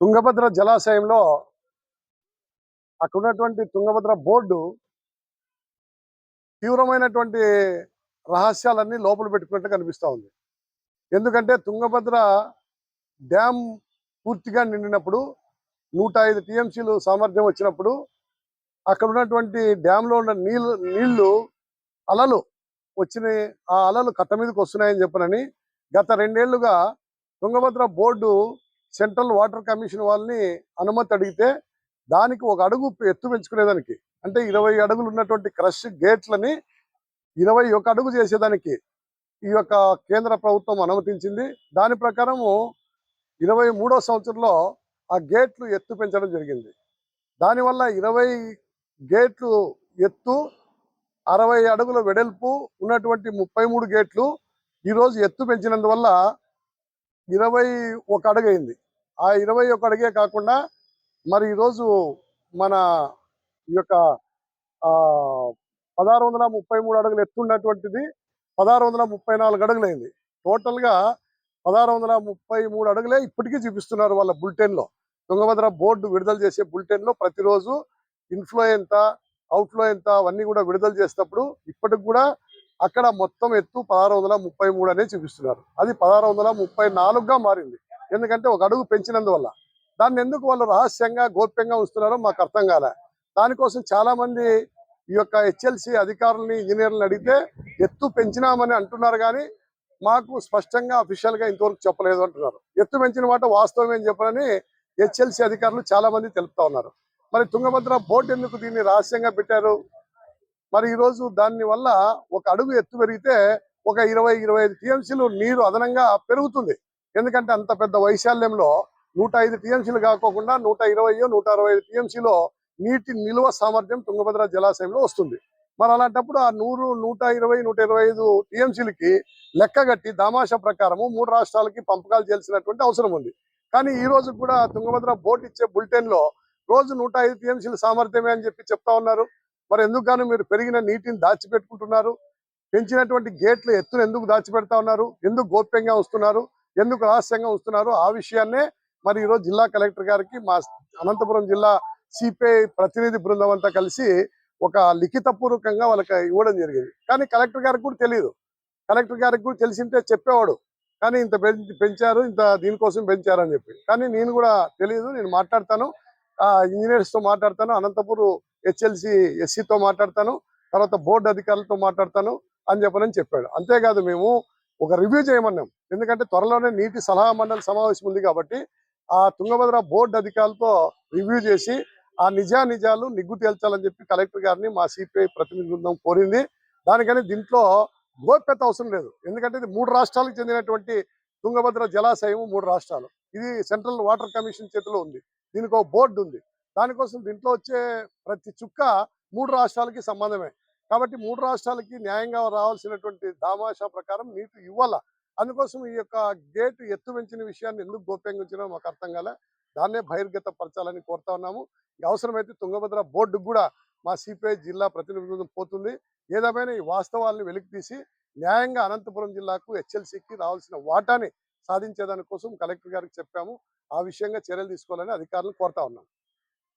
తుంగభద్ర జలాశయంలో అక్కడ ఉన్నటువంటి తుంగభద్ర బోర్డు తీవ్రమైనటువంటి రహస్యాలన్నీ లోపల పెట్టుకున్నట్టు కనిపిస్తూ ఉంది. ఎందుకంటే తుంగభద్ర డ్యామ్ పూర్తిగా నిండినప్పుడు నూట ఐదు టీఎంసీలు సామర్థ్యం వచ్చినప్పుడు అక్కడ ఉన్నటువంటి డ్యాంలో ఉన్న నీళ్ళు నీళ్ళు అలలు వచ్చినాయి. ఆ అలలు కట్ట మీదకి వస్తున్నాయని చెప్పనని గత రెండేళ్ళుగా Tungabhadra board central water commission వాళ్ళని అనుమతి అడిగితే దానికి ఒక అడుగు ఎత్తు పెంచుకునేదానికి. అంటే ఇరవై అడుగులు ఉన్నటువంటి క్రష్ గేట్లని ఇరవై ఒక అడుగు చేసేదానికి ఈ యొక్క కేంద్ర ప్రభుత్వం అనుమతించింది. దాని ప్రకారము ఇరవై మూడో సంవత్సరంలో ఆ గేట్లు ఎత్తు పెంచడం జరిగింది. దానివల్ల ఇరవై గేట్లు ఎత్తు అరవై అడుగుల వెడల్పు ఉన్నటువంటి ముప్పై మూడు గేట్లు ఈరోజు ఎత్తు పెంచినందువల్ల ఇరవై ఒక అడుగు అయింది ఆ ఇరవై ఒక అడుగే కాకుండా మరి ఈరోజు మన ఈ యొక్క ఆ, పదహారు వందల ముప్పై మూడు అడుగులు ఎత్తున్నటువంటిది పదహారు వందల ముప్పై నాలుగు అడుగులైంది. టోటల్గా పదహారు వందల ముప్పై మూడు అడుగులే ఇప్పటికీ చూపిస్తున్నారు వాళ్ళ బులెటిన్లో. తుంగభద్ర బోర్డు విడుదల చేసే బులెటిన్లో ప్రతిరోజు ఇన్ఫ్లో ఎంత అవుట్ఫ్లో ఎంత అవన్నీ కూడా విడుదల చేసేటప్పుడు ఇప్పటికి కూడా అక్కడ మొత్తం ఎత్తు పదహారు వందల ముప్పై మూడు అనే చూపిస్తున్నారు. అది పదహారు వందల ముప్పై నాలుగుగా మారింది. ఎందుకంటే ఒక అడుగు పెంచినందువల్ల. దాన్ని ఎందుకు వాళ్ళు రహస్యంగా గోప్యంగా ఉంచుతున్నారో మాకు అర్థం కాలే. దానికోసం చాలా మంది ఈ యొక్క హెచ్ఎల్సి అధికారులని ఇంజనీర్లను అడిగితే ఎత్తు పెంచినామని అంటున్నారు కానీ మాకు స్పష్టంగా అఫీషియల్గా ఇంతవరకు చెప్పలేదు అంటున్నారు. ఎత్తు పెంచిన మాట వాస్తవం ఏం చెప్పాలని హెచ్ఎల్సి అధికారులు చాలా మంది తెలుపుతా ఉన్నారు. మరి తుంగభద్ర బోర్డు ఎందుకు దీన్ని రహస్యంగా పెట్టారు? మరి ఈరోజు దాని వల్ల ఒక అడుగు ఎత్తు పెరిగితే ఒక ఇరవై ఇరవై ఐదు టీఎంసీలు నీరు అదనంగా పెరుగుతుంది. ఎందుకంటే అంత పెద్ద వైశాల్యంలో నూట ఐదు టీఎంసీలు కాకోకుండా నూట ఇరవై నూట అరవై ఐదు టీఎంసీలో నీటి నిల్వ సామర్థ్యం తుంగభద్ర జలాశయంలో వస్తుంది. మరి అలాంటప్పుడు ఆ నూరు నూట ఇరవై నూట ఇరవై ఐదు టీఎంసీలకి లెక్క దామాష ప్రకారము మూడు రాష్ట్రాలకి పంపకాలు చేయాల్సినటువంటి అవసరం ఉంది. కానీ ఈ రోజు కూడా తుంగభద్ర బోర్డు ఇచ్చే బులెటిన్లో రోజు నూట ఐదు టీఎంసీల సామర్థ్యమే అని చెప్పి చెప్తా ఉన్నారు. మరి ఎందుకు మీరు పెరిగిన నీటిని దాచిపెట్టుకుంటున్నారు? పెంచినటువంటి గేట్లు ఎత్తును ఎందుకు దాచిపెడతా ఉన్నారు? ఎందుకు గోప్యంగా వస్తున్నారు ఎందుకు రహస్యంగా ఉంచుతున్నారో? ఆ విషయాన్నే మరి ఈరోజు జిల్లా కలెక్టర్ గారికి మా అనంతపురం జిల్లా సిపిఐ ప్రతినిధి బృందం అంతా కలిసి ఒక లిఖితపూర్వకంగా వాళ్ళకి ఇవ్వడం జరిగింది. కానీ కలెక్టర్ గారికి కూడా తెలియదు కలెక్టర్ గారికి కూడా తెలిసింటే చెప్పేవాడు. కానీ ఇంత పెంచారు ఇంత దీనికోసం పెంచారు అని చెప్పి. కానీ నేను కూడా తెలియదు నేను మాట్లాడతాను. ఆ ఇంజనీర్స్తో మాట్లాడతాను అనంతపూర్ హెచ్ఎల్సి ఎస్సీతో మాట్లాడతాను తర్వాత బోర్డు అధికారులతో మాట్లాడతాను అని చెప్పనని చెప్పాడు. అంతేకాదు మేము ఒక రివ్యూ చేయమన్నాం. ఎందుకంటే త్వరలోనే నీటి సలహా మండలి సమావేశం ఉంది కాబట్టి ఆ తుంగభద్ర బోర్డు అధికారులతో రివ్యూ చేసి ఆ నిజా నిజాలు నిగ్గు తేల్చాలని చెప్పి కలెక్టర్ గారిని మా సిపిఐ ప్రతినిధి బృందం కోరింది. దానికని దీంట్లో గోప్యత అవసరం లేదు. ఎందుకంటే ఇది మూడు రాష్ట్రాలకు చెందినటువంటి తుంగభద్ర జలాశయం మూడు రాష్ట్రాలు. ఇది సెంట్రల్ వాటర్ కమిషన్ చేతిలో ఉంది. దీనికి ఒక బోర్డు ఉంది. దానికోసం దీంట్లో వచ్చే ప్రతి చుక్క మూడు రాష్ట్రాలకి సంబంధమే. కాబట్టి మూడు రాష్ట్రాలకి న్యాయంగా రావాల్సినటువంటి దామాషా ప్రకారం నీటి ఇవ్వాల. అందుకోసం ఈ యొక్క గేటు ఎత్తు పెంచిన విషయాన్ని ఎందుకు గోప్యంగా ఉంచినా మాకు అర్థం కాలే. దాన్నే బహిర్గత పరచాలని కోరుతా ఉన్నాము. ఈ అవసరమైతే తుంగభద్ర బోర్డుకు కూడా మా సిపిఐ జిల్లా ప్రతినిధి పోతుంది. ఏదేమైనా ఈ వాస్తవాలను వెలికి తీసి న్యాయంగా అనంతపురం జిల్లాకు హెచ్ఎల్సికి రావాల్సిన వాటాని సాధించేదాని కోసం కలెక్టర్ గారికి చెప్పాము. ఆ విషయంగా చర్యలు తీసుకోవాలని అధికారులు కోరుతా ఉన్నాం.